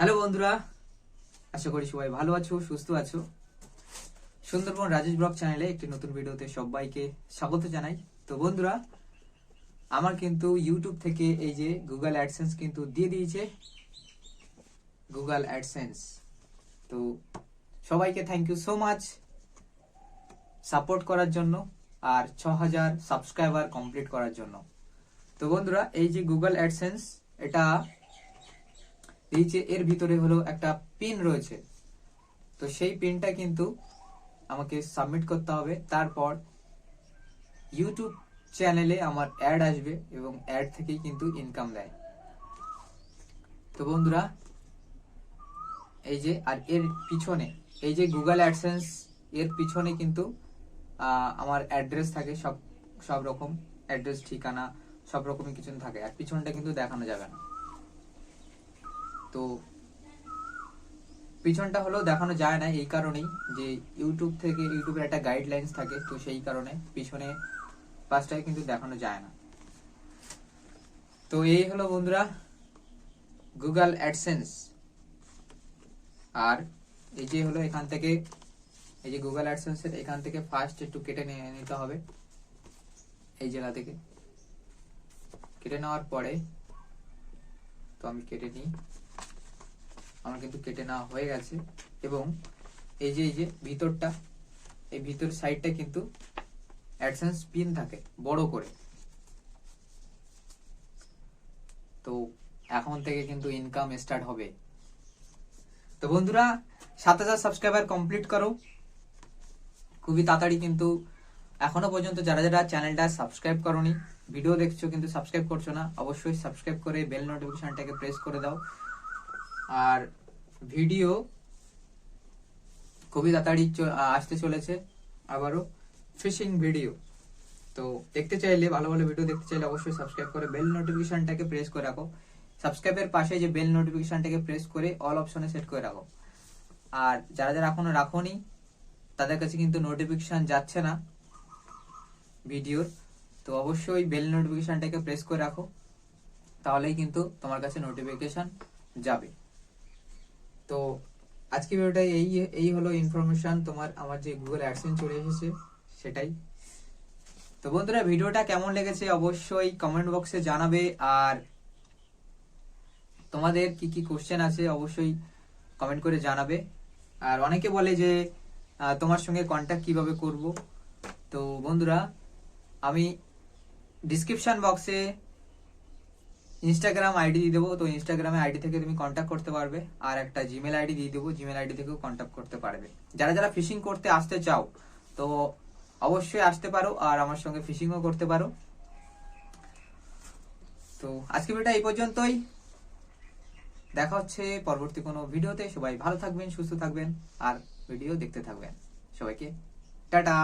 Hello বন্ধুরা, আশা করি সবাই ভালো আছো, সুস্থ আছো। সুন্দরবন রাজেশ ব্লগ চ্যানেলে একটি নতুন ভিডিওতে সবাইকে স্বাগত জানাই। তো বন্ধুরা, আমার কিন্তু ইউটিউব থেকে এই যে গুগল অ্যাডসেন্স কিন্তু দিয়ে দিয়েছে। গুগল অ্যাডসেন্স তো সবাইকে thank you so much support করার জন্য আর ছ হাজার সাবস্ক্রাইবার কমপ্লিট করার জন্য। তো বন্ধুরা, এই যে গুগল অ্যাডসেন্স এটা এই যে এর ভিতরে হলো একটা পিন রয়েছে, তো সেই পিনটা কিন্তু আমাকে সাবমিট করতে হবে। তারপর ইউটিউব চ্যানেলে আমার অ্যাড আসবে এবং অ্যাড থেকেই কিন্তু ইনকাম দেয়। তো বন্ধুরা, এই যে, আর এর পিছনে, এই যে গুগল অ্যাডসেন্স এর পিছনে কিন্তু আমার অ্যাড্রেস থাকে, সব সব রকম অ্যাড্রেস ঠিকানা, সব রকমই কিছু থাকে। আর পিছনটা কিন্তু দেখানো যাবে না। তো পিছনটা হলেও দেখানো যায় না এই কারণেই যে ইউটিউব থেকে ইউটিউবের একটা গাইডলাইন্স থাকে, তো সেই কারণে পিছনে পাঁচটায় কিন্তু দেখানো যায় না। তো এই হলো বন্ধুরা গুগল অ্যাডসেন্স আর এই যে হলো এখান থেকে, এই যে গুগল অ্যাডসেন্সের এখান থেকে ফার্স্ট একটু কেটে নিয়ে নিতে হবে, এই জেলা থেকে। কেটে নেওয়ার পরে তো আমি কেটে নিই। আমার কিন্তু কেটে নেওয়া হয়ে গেছে। এবং এই যে এই যে ভিতরটা, এই ভিতর সাইডটা কিন্তু অ্যাডসেন্স পিন থাকে, বড় করে। তো এখন থেকে কিন্তু ইনকাম স্টার্ট হবে। তো বন্ধুরা, সাত হাজার সাবস্ক্রাইবার কমপ্লিট করো। খুবই তাড়াতাড়ি কিন্তু এখনও পর্যন্ত যারা যারা চ্যানেলটা সাবস্ক্রাইব করনি ভিডিও দেখছ কিন্তু সাবস্ক্রাইব করছ না, অবশ্যই সাবস্ক্রাইব করে বেল নোটিফিকেশনটাকে প্রেস করে দাও। আর ভিডিও খুবই তাড়াতাড়ি আসতে চলেছে আবারও। Fishing video. তো দেখতে চাইলে, ভালো ভালো ভিডিও দেখতে চাইলে অবশ্যই সাবস্ক্রাইব করে বেল নোটিফিকেশনটাকে প্রেস করে রাখো। সাবস্ক্রাইবের পাশে যে বেল নোটিফিকেশনটাকে প্রেস করে অল অপশনে সেট করে রাখো। আর যারা যারা এখনও রাখোনি, তাদের কাছে কিন্তু নোটিফিকেশন যাচ্ছে না ভিডিওর। তো অবশ্যই বেল নোটিফিকেশনটাকে প্রেস করে রাখো। তাহলেই কিন্তু তোমার কাছে নোটিফিকেশন যাবে। তো আজকে ভিডিওটা এই এই হলো ইনফরমেশন তোমার আমার যে গুগল অ্যাডসেন্স চলে এসেছে, সেটাই। তো বন্ধুরা, ভিডিওটা কেমন লেগেছে অবশ্যই কমেন্ট বক্সে জানাবে, আর তোমাদের কি কি কোশ্চেন আছে অবশ্যই কমেন্ট করে জানাবে। আর অনেকে বলে যে তোমার সঙ্গে কন্ট্যাক্ট কীভাবে করব? তো বন্ধুরা, আমি ডিসক্রিপশন বক্সে ইনস্টাগ্রাম আইডি দিয়ে দেবো, তো ইনস্টাগ্রামে আইডি থেকে তুমি কন্ট্যাক্ট করতে পারবে, আর একটা জিমেল আইডি দিয়ে দেবো জিমেল আইডি থেকেও কন্ট্যাক্ট করতে পারবে। যারা যারা ফিশিং করতে আসতে চাও, তো অবশ্যই আসতে পারো, আর আমার সঙ্গে ফিশিংও করতে পারো। তো আজকে ভিডিওটা এই পর্যন্তই। দেখা হচ্ছে পরবর্তী কোনো ভিডিওতে। সবাই ভালো থাকবেন, সুস্থ থাকবেন, আর ভিডিও দেখতে থাকবেন। সবাইকে টাটা।